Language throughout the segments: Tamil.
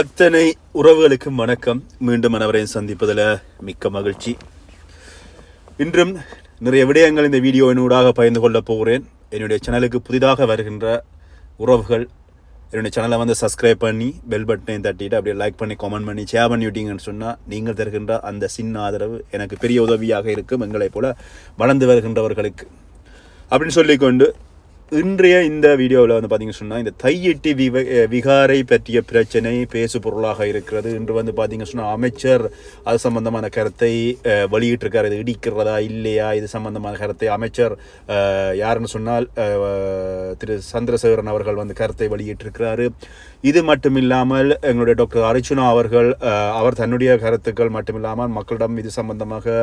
அத்தனை உறவுகளுக்கும் வணக்கம். மீண்டும் அனைவரையும் சந்திப்பதில் மிக்க மகிழ்ச்சி. இன்றும் நிறைய விடயங்கள் இந்த வீடியோவினூடாக பகிர்ந்து கொள்ளப் போகிறேன். என்னுடைய சேனலுக்கு புதிதாக வருகின்ற உறவுகள் என்னுடைய சேனலை வந்து சப்ஸ்கிரைப் பண்ணி பெல் பட்டனையும் தட்டிட்டு அப்படியே லைக் பண்ணி கமெண்ட் பண்ணி ஷேர் பண்ணி விட்டீங்கன்னு சொன்னால் நீங்கள் தருகின்ற அந்த சின்ன ஆதரவு எனக்கு பெரிய உதவியாக இருக்கும் எங்களைப் போல வளர்ந்து வருகின்றவர்களுக்கு. அப்படின்னு சொல்லிக்கொண்டு இன்றைய இந்த வீடியோவில் வந்து பார்த்தீங்கன்னு சொன்னால் இந்த தையெட்டி விவ விகாரை பற்றிய பிரச்சனை பேசு பொருளாக இருக்கிறது. இன்று வந்து பார்த்தீங்கன்னு சொன்னால் அமைச்சர் அது சம்பந்தமான கருத்தை வெளியிட்டிருக்கார். இது இடிக்கிறதா இல்லையா? இது சம்பந்தமான கருத்தை அமைச்சர் யாருன்னு சொன்னால் திரு சந்திரசேகரன் அவர்கள் வந்து கருத்தை வெளியிட்டிருக்கிறாரு. இது மட்டும் இல்லாமல் எங்களுடைய டாக்டர் அர்ச்சுனா அவர்கள் அவர் தன்னுடைய கருத்துக்கள் மட்டுமில்லாமல் மக்களிடம் இது சம்பந்தமாக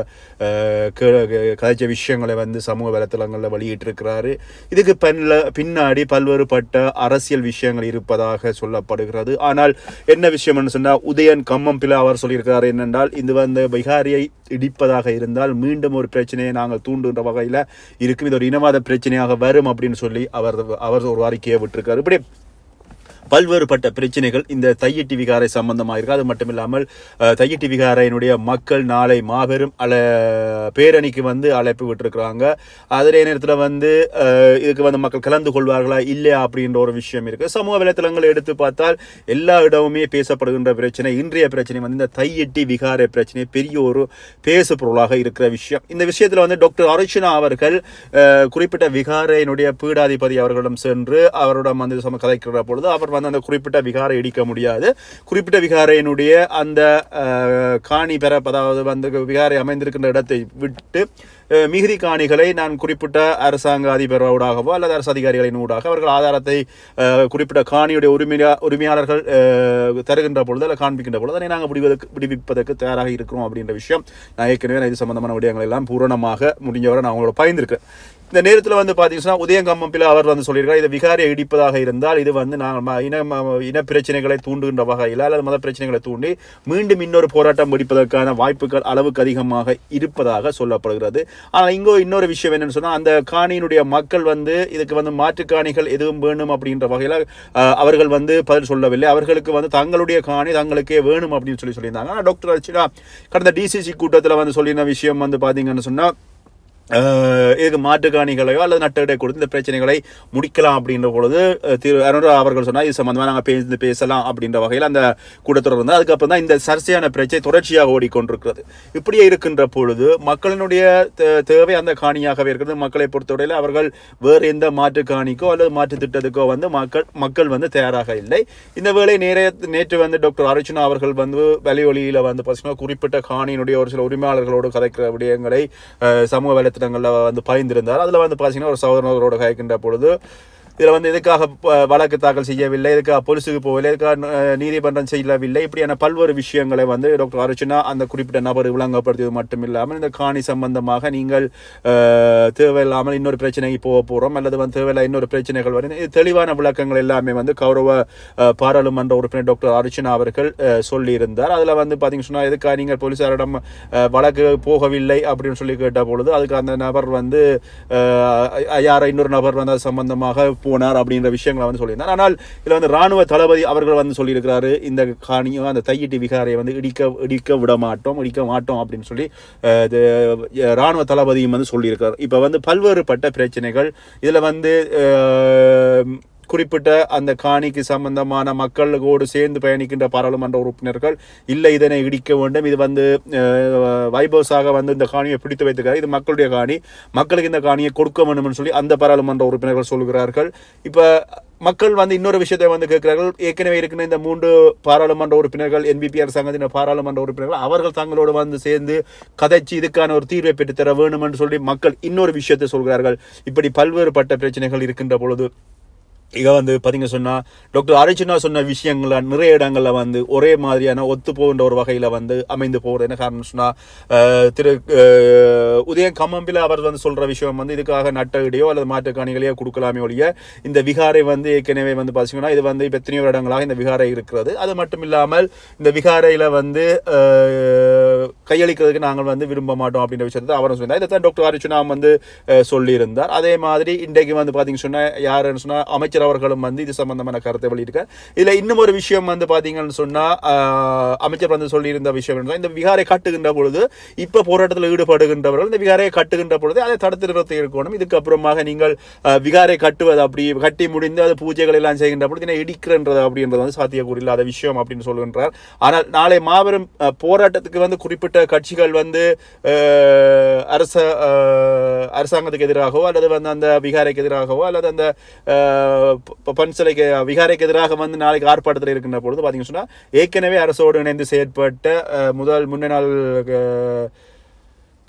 கதைச்ச விஷயங்களை வந்து சமூக வலைத்தளங்களில் வெளியிட்டிருக்கிறாரு. இதுக்கு பின்ன பின்னாடி பல்வேறுபட்ட அரசியல் விஷயங்கள் இருப்பதாக சொல்லப்படுகிறது. ஆனால் என்ன விஷயம்னு சொன்னால் உதயன் கம்மம்பில அவர் சொல்லியிருக்கிறார் என்னென்றால் இது வந்து பீகாரியை இடிப்பதாக இருந்தால் மீண்டும் ஒரு பிரச்சனையை நாங்கள் தூண்டுகின்ற வகையில் இருக்கும். இது ஒரு இனவாத பிரச்சனையாக வரும் அப்படின்னு சொல்லி அவர் அவர் ஒரு அறிக்கையை விட்டுருக்காரு. இப்படி பல்வேறுபட்ட பிரச்சனைகள் இந்த தையிட்டி விகாரை சம்பந்தமாக இருக்குது அது மட்டும் இல்லாமல் அஹ், தையிட்டி விகாரையினுடைய மக்கள் நாளை மாபெரும் அல பேரணிக்கு வந்து அழைப்பு விட்டுருக்குறாங்க. அதே நேரத்தில் வந்து இதுக்கு வந்து மக்கள் கலந்து கொள்வார்களா இல்லையா அப்படின்ற ஒரு விஷயம் இருக்குது சமூக வலைத்தளங்களை எடுத்து பார்த்தால் எல்லா இடமுமே பேசப்படுகின்ற பிரச்சனை இன்றைய பிரச்சனை வந்து இந்த தையெட்டி விகாரை பிரச்சனை பெரிய ஒரு பேசு பொருளாக இருக்கிற விஷயம். இந்த விஷயத்தில் வந்து டாக்டர் அர்ச்சனா அவர்கள் குறிப்பிட்ட விகாரையினுடைய பீடாதிபதி அவர்களிடம் சென்று அவரிடம் வந்து சம கதைக்கிற பொழுது அவர் வந்து அந்த குறிப்பிட்ட விகாரை இடிக்க முடியாது. குறிப்பிட்ட விகாரையினுடைய அந்த காணி பெற அதாவது வந்து விகாரை அமைந்திருக்கின்ற இடத்தை விட்டு மிகுதி காணிகளை நான் குறிப்பிட்ட அரசாங்க அதிபரோடாகவோ அல்லது அரசு அதிகாரிகளின் ஊடாக அவர்கள் ஆதாரத்தை குறிப்பிட்ட காணியுடைய உரிமையா உரிமையாளர்கள் தருகின்ற பொழுது அல்ல காண்பிக்கின்ற பொழுது அதை நாங்கள் விடுவதற்கு விடுவிப்பதற்கு தயாராக இருக்கிறோம் அப்படின்ற விஷயம். நான் ஏற்கனவே நான் இது சம்பந்தமான விடயங்கள் எல்லாம் பூரணமாக முடிஞ்சவரை நான் அவங்களோட பயந்துருக்கேன் இந்த நேரத்தில் வந்து பார்த்தீங்கன்னா உதயங்கம்மப்பில் அவர் வந்து சொல்லியிருக்கார் இது விகாரியை இடிப்பதாக இருந்தால் இது வந்து நாங்கள் ம- இன இன பிரச்சனைகளை தூண்டுகின்ற வகையில் அல்லது மத பிரச்சனைகளை தூண்டி மீண்டும் இன்னொரு போராட்டம் வெடிப்பதற்கான வாய்ப்புகள் அளவுக்கு அதிகமாக இருப்பதாக சொல்லப்படுகிறது. ஆனால் இங்கோ இன்னொரு விஷயம் என்னென்னு சொன்னால் அந்த காணியினுடைய மக்கள் வந்து இதுக்கு வந்து மாற்று காணிகள் எதுவும் வேணும் அப்படின்ற வகையில் அவர்கள் வந்து பதில் சொல்லவில்லை. அவர்களுக்கு வந்து தங்களுடைய காணி தங்களுக்கே வேணும் அப்படின்னு சொல்லி சொல்லியிருந்தாங்க. ஆனால் டாக்டர் அர்ச்சனா கடந்த டிசிசி கூட்டத்தில் வந்து சொல்லின விஷயம் வந்து பார்த்தீங்கன்னு சொன்னால் இதுக்கு மாட்டுக்காணிகளையோ அல்லது நட்டுகிட்டே கொடுத்து இந்த பிரச்சனைகளை முடிக்கலாம் அப்படின்ற பொழுது திரு அருண் அவர்கள் சொன்னால் இது சம்மந்தமாக நாங்கள் பேசி பேசலாம் அப்படின்ற வகையில் அந்த கூட்டத்தொடர் வந்து அதுக்கப்புறம் தான் இந்த சர்ச்சையான பிரச்சனை தொடர்ச்சியாக ஓடிக்கொண்டிருக்கிறது. இப்படியே இருக்கின்ற பொழுது மக்களினுடைய தே- தேவை அந்த காணியாகவே இருக்கிறது. மக்களை பொறுத்தவரையில் அவர்கள் வேறு எந்த மாற்று காணிக்கோ அல்லது மாற்று திட்டத்துக்கோ வந்து மக்கள் மக்கள் வந்து தயாராக இல்லை. இந்த வேலை நேரே நேற்று வந்து டாக்டர் அர்ச்சனா அவர்கள் வந்து வலியொலியில் வந்து பார்த்தீங்கன்னா குறிப்பிட்ட காணியினுடைய ஒரு சில உரிமையாளர்களோடு கதைக்கிற விடயங்களை சமூக வேலை வலைத்தளங்களில் வந்து பயந்திருந்தார். அதில் வந்து பார்த்தீங்கன்னா ஒரு சகோதரர்களோட கதைக்கின்ற பொழுது இதில் வந்து எதுக்காக ப- வழக்கு தாக்கல் செய்யவில்லை எதுக்காக பொலிசுக்கு போகவில்லை எதுக்காக நீதிமன்றம் செய்யவில்லை இப்படியான பல்வேறு விஷயங்களை வந்து டாக்டர் அர்ச்சனா அந்த குறிப்பிட்ட நபர் விளங்கப்படுத்தியது மட்டும் இல்லாமல் இந்த காணி சம்பந்தமாக நீங்கள் தேவையில்லாமல் இன்னொரு பிரச்சனைக்கு போக போகிறோம் அல்லது வந்து தேவையில்லை இன்னொரு பிரச்சனைகள் வரும் இது தெளிவான விளக்கங்கள் எல்லாமே வந்து கௌரவ பாராளுமன்ற உறுப்பினர் டாக்டர் அர்ச்சனா அவர்கள் சொல்லியிருந்தார். அதில் வந்து பார்த்தீங்கன்னு சொன்னால் எதுக்காக நீங்கள் போலீசாரிடம் வழக்கு போகவில்லை அப்படின்னு சொல்லி கேட்ட பொழுது அதுக்கு அந்த நபர் வந்து அஹ், யாரோ இன்னொரு நபர் வந்து அது சம்பந்தமாக போனார் அப்படின்ற விஷயங்களை வந்து சொல்லியிருந்தார். ஆனால் இதில் வந்து ராணுவ தளபதி அவர்கள் வந்து சொல்லியிருக்கிறாரு இந்த காணியும் அந்த தையிட்டி விகாரையை வந்து இடிக்க இடிக்க விட மாட்டோம் இடிக்க மாட்டோம் அப்படின்னு சொல்லி இது ராணுவ தளபதியும் வந்து சொல்லியிருக்கிறார். இப்போ வந்து பல்வேறுபட்ட பிரச்சனைகள் இதில் வந்து குறிப்பிட்ட அந்த காணிக்கு சம்பந்தமான மக்களோடு சேர்ந்து பயணிக்கின்ற பாராளுமன்ற உறுப்பினர்கள் இல்லை இதனை இடிக்க வேண்டும். இது வந்து அஹ், வைபவஸாக வந்து இந்த காணியை பிடித்து வைத்துக்கிறார் இது மக்களுடைய காணி. மக்களுக்கு இந்த காணியை கொடுக்க வேண்டும் சொல்லி அந்த பாராளுமன்ற உறுப்பினர்கள் சொல்கிறார்கள். இப்போ மக்கள் வந்து இன்னொரு விஷயத்தை வந்து கேட்கிறார்கள். ஏற்கனவே இருக்கிற இந்த மூன்று பாராளுமன்ற உறுப்பினர்கள் என்பிபி அரசாங்கத்தின் பாராளுமன்ற உறுப்பினர்கள் அவர்கள் தங்களோடு வந்து சேர்ந்து கதைச்சு இதுக்கான ஒரு தீர்வை பெற்றுத்தர தர வேண்டும் என்று சொல்லி மக்கள் இன்னொரு விஷயத்தை சொல்கிறார்கள். இப்படி பல்வேறுபட்ட பிரச்சனைகள் இருக்கின்ற பொழுது இதை வந்து பார்த்திங்க சொன்னால் டாக்டர் அரிச்சனா சொன்ன விஷயங்களில் நிறைய இடங்களில் வந்து ஒரே மாதிரியான ஒத்து போகின்ற ஒரு வகையில் வந்து அமைந்து போகிறது என்ன காரணம் சொன்னால் திரு உதயம் கமம்பில் அவர் வந்து சொல்கிற விஷயம் வந்து இதுக்காக நட்டகடியோ அல்லது மாற்றுக்காணிகளையோ கொடுக்கலாமே ஒழிய இந்த விகாரை வந்து ஏற்கனவே வந்து பார்த்திங்கன்னா இது வந்து இப்போ எத்தனையோ இடங்களாக இந்த விகாரை இருக்கிறது. அது மட்டும் இல்லாமல் இந்த விகாரையில் வந்து கையளிக்கிறதுக்கு நாங்கள் வந்து விரும்ப மாட்டோம் அப்படின்ற விஷயத்தை அவரும் சொன்னார். இதைத்தான் டாக்டர் அரிச்சுனா வந்து சொல்லியிருந்தார். அதே மாதிரி இன்றைக்கு வந்து பார்த்தீங்க சொன்னால் யாருன்னு சொன்னால் அமைச்சர் அமைச்சர் அவர்களும் வந்து இது சம்பந்தமான கருத்தை வெளியிட்டிருக்கார். இதில் இன்னும் ஒரு விஷயம் வந்து பார்த்தீங்கன்னு சொன்னா அமைச்சர் வந்து சொல்லியிருந்த விஷயம் என்ன இந்த விகாரை கட்டுகின்ற பொழுது இப்போ போராட்டத்தில் ஈடுபடுகின்றவர்கள் இந்த விகாரை கட்டுகின்ற பொழுது அதை தடுத்து நிறுத்தி இருக்கணும். இதுக்கு அப்புறமாக நீங்கள் விகாரை கட்டுவது அப்படி கட்டி முடிந்து அது பூஜைகள் எல்லாம் செய்கின்ற பொழுது என்ன இடிக்கிறன்றது அப்படின்றது வந்து சாத்தியக்கூறு இல்லாத விஷயம் அப்படின்னு சொல்கின்றார். ஆனால் நாளை மாபெரும் போராட்டத்துக்கு வந்து குறிப்பிட்ட கட்சிகள் வந்து அரச அரசாங்கத்துக்கு எதிராகவோ அல்லது வந்து அந்த விகாரைக்கு எதிராகவோ அல்லது அந்த ப- பன்சலைக்கு விகாரைக்கு எதிராக வந்து நாளைக்கு ஆர்ப்பாட்டத்தில் இருக்கின்ற பொழுது பார்த்தீங்கன்னு சொன்னால் ஏற்கனவே அரசோடு இணைந்து செயற்பட்ட முதல் முன்னே நாள்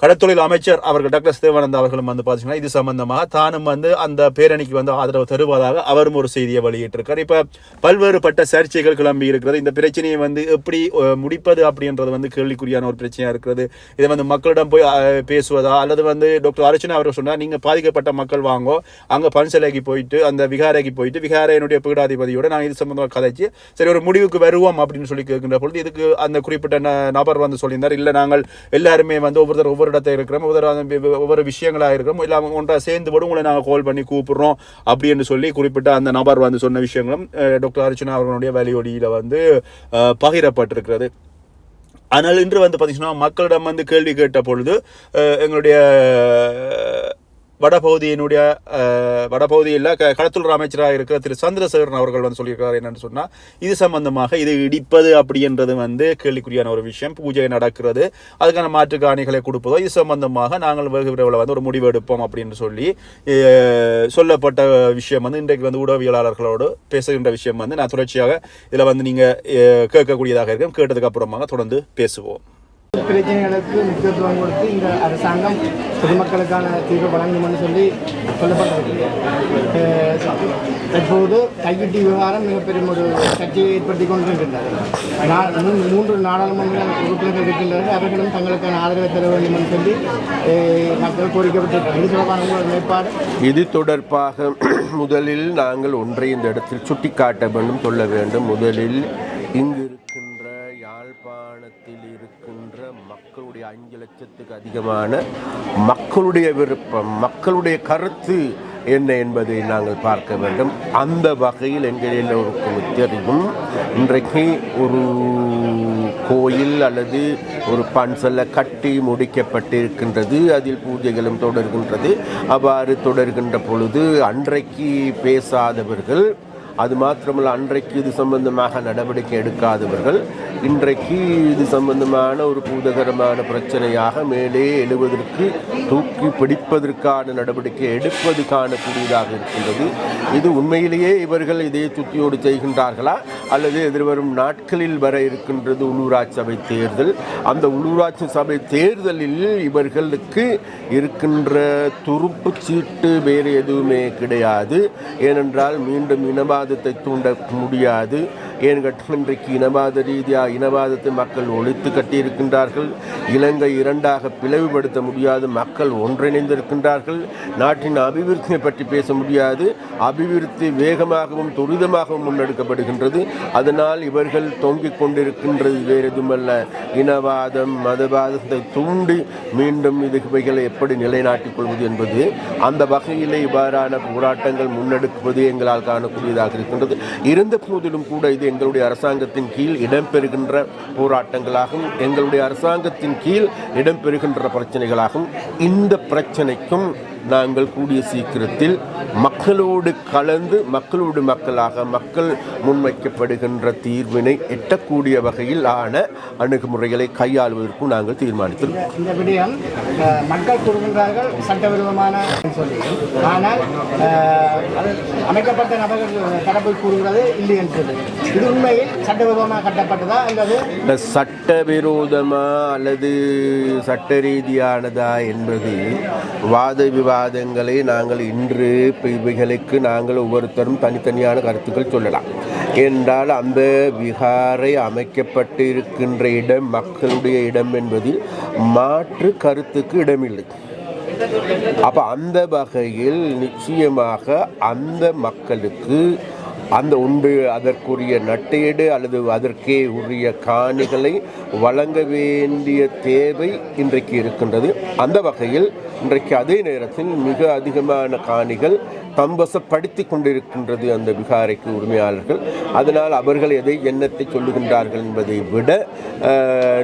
கடத்தொழில் அமைச்சர் அவர்கள் டாக்டர் சிவானந்த் அவர்களும் வந்து பார்த்தீங்கன்னா இது சம்பந்தமாக தானும் வந்து அந்த பேரணிக்கு வந்து ஆதரவு தருவதாக அவரும் ஒரு செய்தியை வெளியிட்டிருக்கார். இப்போ பல்வேறுபட்ட சர்ச்சைகள் கிளம்பி இருக்கிறது. இந்த பிரச்சனையை வந்து எப்படி முடிப்பது அப்படின்றது வந்து கேள்விக்குறியான ஒரு பிரச்சனையாக இருக்கிறது. இதை வந்து மக்களிடம் போய் பேசுவதா? அல்லது வந்து டாக்டர் அர்ச்சனா அவர்கள் சொன்னார் நீங்கள் பாதிக்கப்பட்ட மக்கள் வாங்கோ. அங்கே பன்சலைக்கு போயிட்டு அந்த விகாரைக்கு போயிட்டு விகாரையினுடைய பீடாதிபதியோட நான் இது சம்பந்தமாக கதைச்சு சரி ஒரு முடிவுக்கு வருவோம் அப்படின்னு சொல்லி கேட்கின்ற பொழுது இதுக்கு அந்த குறிப்பிட்ட நபர் வந்து சொல்லியிருந்தார். இல்லை நாங்கள் எல்லாருமே வந்து ஒவ்வொருத்தர் ஒவ்வொரு இடத்துல இருக்கிறோம் ஒவ்வொரு ஒவ்வொரு விஷயங்களாக இருக்கிறோம். இல்லை அவங்க ஒன்றா சேர்ந்து விட உங்களை நாங்கள் கால் பண்ணி கூப்பிடுறோம் அப்படின்னு சொல்லி குறிப்பிட்ட அந்த நபர் வந்து சொன்ன விஷயங்களும் டாக்டர் அர்ச்சனா அவர்களுடைய வலியொலியில வந்து பகிரப்பட்டிருக்கிறது. ஆனால் இன்று வந்து பார்த்தீங்கன்னா மக்களிடம் வந்து கேள்வி கேட்ட பொழுது எங்களுடைய வடபகுதியினுடைய வடபகுதியில் க கடத்தொழில் அமைச்சராக இருக்கிற திரு சந்திரசேகரன் அவர்கள் வந்து சொல்லியிருக்கிறார் என்னென்னு சொன்னால் இது சம்பந்தமாக இது இடிப்பது அப்படின்றது வந்து கேள்விக்குறியான ஒரு விஷயம். பூஜை நடக்கிறது. அதுக்கான மாற்று காணிகளை கொடுப்பதோ இது சம்பந்தமாக நாங்கள் வெகு விரைவில் வந்து ஒரு முடிவு எடுப்போம் அப்படின்னு சொல்லி சொல்லப்பட்ட விஷயம் வந்து இன்றைக்கு வந்து ஊடகவியலாளர்களோடு பேசுகின்ற விஷயம் வந்து நான் தொடர்ச்சியாக இதில் வந்து நீங்கள் கேட்கக்கூடியதாக இருக்கும். கேட்டதுக்கு அப்புறமாக தொடர்ந்து பேசுவோம். பிரச்சனைகளுக்கு முக்கியத்துவம் கொடுத்து இந்த அரசாங்கம் பொதுமக்களுக்கான தீர்வு வழங்கும்னு சொல்லி சொல்லப்பட்டிருக்கு. தற்போது கைவிட்டி விவகாரம் மிகப்பெரிய ஒரு சர்ச்சையை ஏற்படுத்தி கொண்டிருக்கின்றது. நா- மூன்று நாடாளுமன்ற உறுப்பினர்கள் இருக்கின்றனர் அவர்களும் தங்களுக்கான ஆதரவை தர வேண்டும் என்று சொல்லி மக்கள் கோரிக்கப்பட்டிருக்கிறது இது தொடர்பான நிலைப்பாடு? இது தொடர்பாக முதலில் நாங்கள் ஒன்றை இந்த இடத்தில் சுட்டிக்காட்ட வேண்டும் சொல்ல வேண்டும். முதலில் இங்கு லட்சத்துக்கு அதிகமான மக்களுடைய விருப்பம் மக்களுடைய கருத்து என்ன என்பதை நாங்கள் பார்க்க வேண்டும். அந்த வகையில் எங்கள் எல்லோருக்கும் தெரியும். இன்றைக்கு ஒரு கோயில் அல்லது ஒரு பன்சல்ல கட்டி முடிக்கப்பட்டிருக்கின்றது. அதில் பூஜைகளும் தொடர்கின்றது. அவ்வாறு தொடர்கின்ற பொழுது அன்றைக்கு பேசாதவர்கள் அது மாத்திரமல்ல அன்றைக்கு இது சம்பந்தமாக நடவடிக்கை எடுக்காதவர்கள் இன்றைக்கு இது சம்பந்தமான ஒரு பூதகரமான பிரச்சனையாக மேலே எழுவதற்கு தூக்கி பிடிப்பதற்கான நடவடிக்கை எடுப்பது காணக்கூடியதாக இருக்கின்றது. இது உண்மையிலேயே இவர்கள் இதே சுத்தியோடு செய்கின்றார்களா? அல்லது எதிர்வரும் நாட்களில் வர இருக்கின்றது உள்ளூராட்சி சபை தேர்தல்? அந்த உள்ளூராட்சி சபை தேர்தலில் இவர்களுக்கு இருக்கின்ற துருப்பு சீட்டு வேறு எதுவுமே கிடையாது. ஏனென்றால் மீண்டும் இனவாதத்தை தூண்ட முடியாது. ஏன் இன்றைக்கு இனவாத ரீதியாக இனவாதத்தை மக்கள் ஒழித்து கட்டியிருக்கின்றார்கள். இலங்கை இரண்டாக பிளவுபடுத்த முடியாது. மக்கள் ஒன்றிணைந்திருக்கின்றார்கள். நாட்டின் அபிவிருத்தியை பற்றி பேச முடியாது. அபிவிருத்தி வேகமாகவும் துரிதமாகவும் முன்னெடுக்கப்படுகின்றது. அதனால் இவர்கள் தொங்கிக் கொண்டிருக்கின்றது. வேறு எதுவுமல்ல இனவாதம் மதவாதத்தை தூண்டி மீண்டும் இது இவைகளை எப்படி நிலைநாட்டிக் கொள்வது என்பது அந்த வகையிலே இவ்வாறான போராட்டங்கள் முன்னெடுப்பது எங்களால் காணக்கூடியதாக இருக்கின்றது இருந்த போதிலும் கூட இது எங்களுடைய அரசாங்கத்தின் கீழ் இடம்பெறுகின்ற போராட்டங்களாகும். எங்களுடைய அரசாங்கத்தின் கீழ் இடம்பெறுகின்ற பிரச்சனைகளாகும். இந்த பிரச்சனைக்கும் நாங்கள் கூடிய சீக்கிரத்தில் மக்களோடு கலந்து மக்களோடு மக்களாக மக்கள் முன்வைக்கப்படுகின்ற தீர்வினை எட்டக்கூடிய வகையில் ஆன அணுகுமுறைகளை கையாளுவதற்கும் நாங்கள் தீர்மானித்திருக்கிறோம் இந்த விடயம் மக்கள் கூறுகின்றார்கள் சட்டவிரோதமான சொல்லி. ஆனால் அமைக்கப்பட்ட நபர்கள் தரப்பு கூறுகிறது இல்லை என்று சொல்லி. இது உண்மையில் சட்டவிரோதமாக கட்டப்பட்டதா அல்லது? சட்டவிரோதமா அல்லது சட்ட ரீதியானதா என்பது வாத விவாதங்களை நாங்கள் இன்று இவைகளுக்கு நாங்கள் ஒவ்வொருத்தரும் தனித்தனியான கருத்துக்கள் சொல்லலாம். என்றால் அந்த விகாரை அமைக்கப்பட்டு இருக்கின்ற இடம் மக்களுடைய இடம் என்பதில் மாற்று கருத்துக்கு இடமில்லை. அப்போ அந்த வகையில் நிச்சயமாக அந்த மக்களுக்கு அந்த உண்டு அதற்குரிய நட்டேடு அல்லது அதற்கே உரிய காணிகளை வழங்க வேண்டிய தேவை இன்றைக்கு இருக்கின்றது. அந்த வகையில் இன்றைக்கு அதே நேரத்தில் மிக அதிகமான காணிகள் தம்பசப்படுத்தி கொண்டிருக்கின்றது அந்த விகாரைக்கு உரிமையாளர்கள். அதனால் அவர்கள் எதை எண்ணத்தை சொல்லுகின்றார்கள் என்பதை விட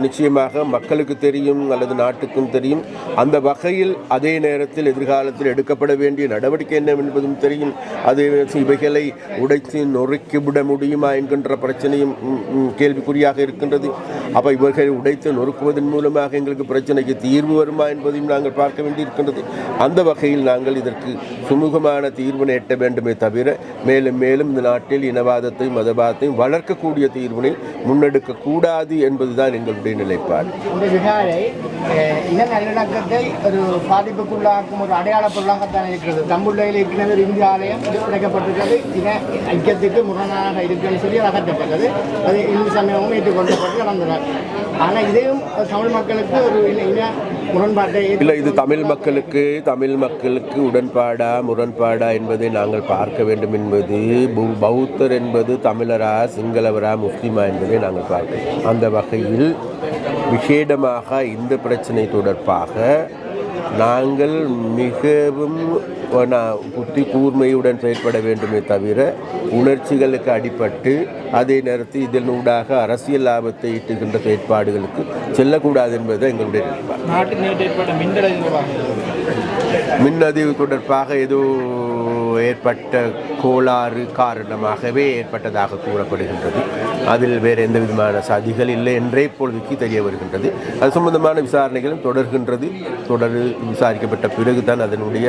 நிச்சயமாக மக்களுக்கு தெரியும் அல்லது நாட்டுக்கும் தெரியும். அந்த வகையில் அதே நேரத்தில் எதிர்காலத்தில் எடுக்கப்பட வேண்டிய நடவடிக்கை என்ன என்பதும் தெரியும். அதே இவைகளை உடை உடைத்து நொறுக்கிவிட முடியுமா என்கின்ற பிரச்சனையும் கேள்விக்குறியாக இருக்கின்றது. அப்போ இவர்களை உடைத்து நொறுக்குவதன் மூலமாக எங்களுக்கு பிரச்சனைக்கு தீர்வு வருமா என்பதையும் நாங்கள் பார்க்க வேண்டியிருக்கின்றது. அந்த வகையில் நாங்கள் இதற்கு சுமூகமான தீர்வினை எட்ட வேண்டுமே தவிர மேலும் மேலும் இந்த நாட்டில் இனவாதத்தையும் மதவாதத்தையும் வளர்க்கக்கூடிய தீர்வினை முன்னெடுக்கக்கூடாது என்பதுதான் எங்களுடைய நிலைப்பாடு. இன நல்லிணக்கத்தை ஒரு பாதிப்புக்குள்ளாக்கும் ஒரு அடையாள பொருளாகத்தான் இருக்கிறது. தம்புள்ளையில் ஏற்கனவே இந்திய ஆலயம் இன ஐக்கியத்துக்கு முரணாக இருக்குன்னு சொல்லி அகற்றப்பட்டது. அது இந்து சமயமும் ஏற்றுக்கொள்ளப்பட்டு நடந்தனர் ஆனால் இதையும் தமிழ் மக்களுக்கு ஒரு இன முரண்பாட்டை இல்லை இது தமிழ் மக்களுக்கு தமிழ் மக்களுக்கு உடன்பாடா முரண்பாடா என்பதை நாங்கள் பார்க்க வேண்டும் என்பது பௌத்தர் என்பது தமிழரா சிங்களவரா முஸ்லிமா என்பதை நாங்கள் பார்க்கிறோம் அந்த வகையில் விசேடமாக இந்த பிரச்சனை தொடர்பாக நாங்கள் மிகவும் புத்தி கூர்மையுடன் செயல்பட வேண்டுமே தவிர உணர்ச்சிகளுக்கு அடிபட்டு அதே நேரத்தில் இதனூடாக அரசியல் லாபத்தை ஈட்டுகின்ற செயற்பாடுகளுக்கு செல்லக்கூடாது என்பது எங்களுடைய நிலைப்பாடு. மின்னதிவு தொடர்பாக ஏதோ ஏற்பட்ட கோளாறு காரணமாகவே ஏற்பட்டதாக கூறப்படுகின்றது. அதில் வேறு எந்த விதமான சதிகள் இல்லை என்றே இப்பொழுதுக்கு தெரிய வருகின்றது. அது சம்பந்தமான விசாரணைகளும் தொடர்கின்றது. தொடர் விசாரிக்கப்பட்ட பிறகு தான் அதனுடைய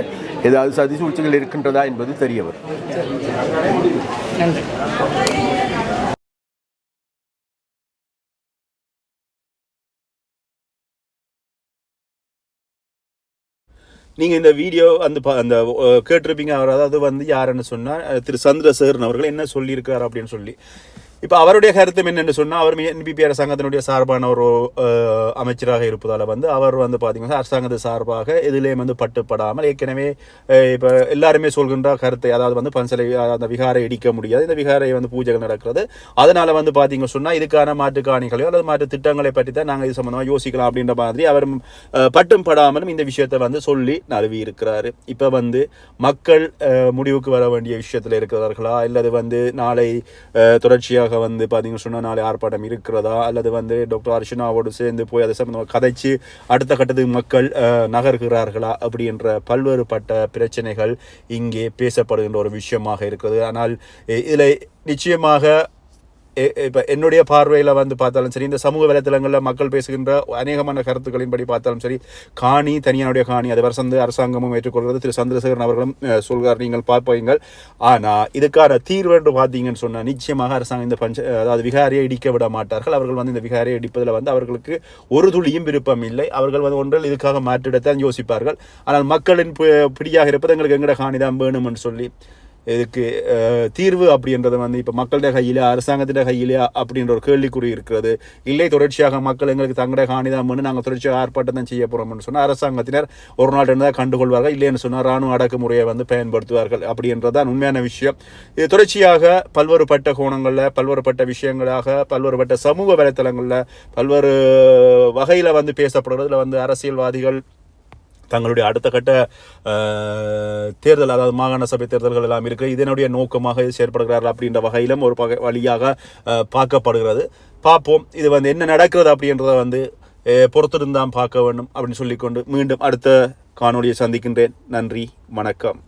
ஏதாவது சதி சூழ்ச்சிகள் இருக்கின்றதா என்பது தெரிய வரும். நீங்கள் இந்த வீடியோ அந்த ப- அந்த கேட்டிருப்பீங்க. அவர் அதாவது வந்து யாருன்னு சொன்னால் திரு சந்திரசேகரன் அவர்கள் என்ன சொல்லியிருக்கார் அப்படின்னு சொல்லி. இப்போ அவருடைய கருத்து என்னன்னு சொன்னால் அவர் என்பிபி அரசாங்கத்தினுடைய சார்பான ஒரு அமைச்சராக இருப்பதால் வந்து அவர் வந்து பார்த்திங்கன்னா அரசாங்கத்து சார்பாக எதுலேயும் வந்து பட்டுப்படாமல் ஏற்கனவே இப்போ எல்லாருமே சொல்கின்ற கருத்தை அதாவது வந்து பன்சலை அந்த விகாரை இடிக்க முடியாது இந்த விகாரை வந்து பூஜைகள் நடக்கிறது. அதனால் வந்து பாத்தீங்க சொன்னால் இதுக்கான மாற்று காணிகளையோ அல்லது மாற்று திட்டங்களை பற்றி தான் நாங்கள் இது சம்மந்தமாக யோசிக்கலாம் அப்படின்ற மாதிரி அவர் பட்டும் படாமலும் இந்த விஷயத்தை வந்து சொல்லி நழுவி இருக்கிறார். இப்போ வந்து மக்கள் முடிவுக்கு வர வேண்டிய விஷயத்தில் இருக்கிறார்களா? அல்லது வந்து நாளை தொடர்ச்சியாக தொடர்ச்சியாக வந்து பார்த்தீங்கன்னு சொன்னால் நாளை ஆர்ப்பாட்டம் இருக்கிறதா? அல்லது வந்து டாக்டர் அர்ஷனாவோடு சேர்ந்து போய் அதை சம்பந்தமாக கதைச்சு அடுத்த கட்டத்துக்கு மக்கள் நகர்கிறார்களா? அப்படின்ற பல்வேறுபட்ட பிரச்சனைகள் இங்கே பேசப்படுகின்ற ஒரு விஷயமாக இருக்கிறது. ஆனால் இதில் நிச்சயமாக இப்போ என்னுடைய பார்வையில் வந்து பார்த்தாலும் சரி இந்த சமூக வலைத்தளங்களில் மக்கள் பேசுகின்ற அநேகமான கருத்துக்களின்படி பார்த்தாலும் சரி காணி தனியானுடைய காணி அதை வரசந்து அரசாங்கமும் ஏற்றுக்கொள்கிறது. திரு சந்திரசேகரன் அவர்களும் சொல்கிறார் நீங்கள் பார்ப்பீங்கள் ஆனா இதுக்கான தீர்வு என்று பார்த்தீங்கன்னு சொன்னால் நிச்சயமாக அரசாங்கம் இந்த பஞ்ச அதாவது விகாரியை இடிக்க விட மாட்டார்கள். அவர்கள் வந்து இந்த விகாரியை இடிப்பதில் வந்து அவர்களுக்கு ஒரு துளியும் விருப்பம் இல்லை. அவர்கள் வந்து ஒன்றில் இதுக்காக மாற்றிடத்தான் யோசிப்பார்கள். ஆனால் மக்களின் பி- பிடியாக இருப்பது எங்களுக்கு எங்கட காணி தான் வேணும்னு சொல்லி இதுக்கு தீர்வு அப்படின்றது வந்து இப்போ மக்களுடைய கையிலே அரசாங்கத்தின் கையிலே அப்படின்ற ஒரு கேள்விக்குறி இருக்கிறது. இல்லை தொடர்ச்சியாக மக்கள் எங்களுக்கு தங்கட காணிதான் நாங்கள் தொடர்ச்சியாக ஆர்ப்பாட்டம் தான் செய்ய போகிறோம்னு சொன்னால் அரசாங்கத்தினர் ஒரு நாள் இருந்தால் கண்டுகொள்வார்கள். இல்லைன்னு சொன்னால் ராணுவ அடக்குமுறையை வந்து பயன்படுத்துவார்கள் அப்படின்றதான் உண்மையான விஷயம். இது தொடர்ச்சியாக பல்வேறுபட்ட கோணங்களில் பல்வேறுபட்ட விஷயங்களாக பல்வேறுபட்ட சமூக வலைத்தளங்களில் பல்வேறு வகையில் வந்து பேசப்படுறதுல வந்து அரசியல்வாதிகள் தங்களுடைய அடுத்த கட்ட தேர்தல் அதாவது மாகாண சபை தேர்தல்கள் எல்லாம் இருக்கு. இதனுடைய நோக்கமாக இது செயற்படுகிறார்கள் அப்படின்ற வகையிலும் ஒரு பகை வழியாக பார்க்கப்படுகிறது. பார்ப்போம். இது வந்து என்ன நடக்கிறது அப்படின்றத வந்து பொறுத்திருந்தான் பார்க்க வேண்டும் அப்படின்னு சொல்லிக்கொண்டு மீண்டும் அடுத்த காணொலியை சந்திக்கின்றேன். நன்றி. வணக்கம்.